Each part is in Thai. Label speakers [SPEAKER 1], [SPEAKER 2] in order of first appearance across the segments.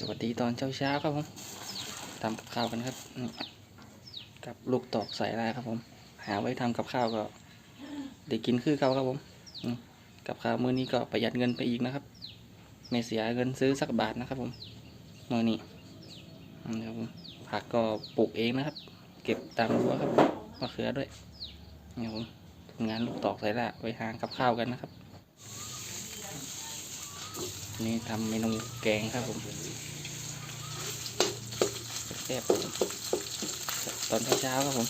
[SPEAKER 1] สวัสดีตอนเช้าเช้าครับผมทำกับข้าวกันครับกับลูกตอกใส่อะไรครับผม หาไว้ทำกับข้าวก็ได้กินคือเก่าครับผมกับข้าวมื้อนี้ก็ประหยัดเงินไปอีกนะครับ ไม่เสียเงินซื้อสักบาทนะครับ ผมมื้อนี้อืมครับผมผักก็ปลูกเองนะครับ เก็บตามรั้วครับมะเขือด้วยนี่ครับผมทำงานลูกตอกใส่ละไว้หากับข้าวกันนะครับ นี่ทำเมนูแกงครับผมแซ่บตอนเช้าๆครับผม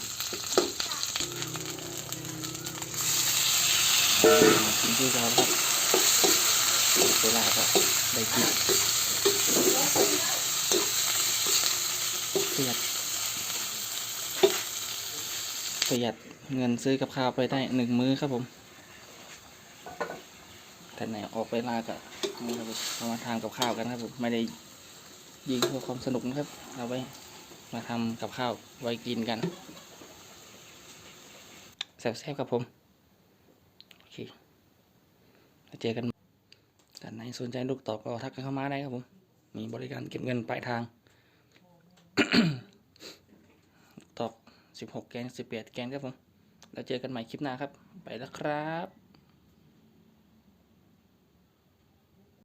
[SPEAKER 1] กินที่เราครับเวลาก็ได้กินประหยัดประหยัดเงินซื้อกับข้าวไปได้หนึ่งมื้อครับผม แต่ไหนออกไปลาก็นี่ครับผมเรามาทานกับข้าวกันครับผมไม่ได้ยิงเพื่อความสนุกนะครับเอาไว้มาทำกับข้าวไว้กินกันแซ่บๆครับผมโอเคแล้วเจอกันแต่ไหนสนใจลูกตอบก็ทักกันเข้ามาได้ครับผม มีบริการเก็บเงินปลายทางตอบ16 แกน18 แกนครับผม แล้วเจอกันใหม่คลิปหน้าครับ ไปแล้วครับ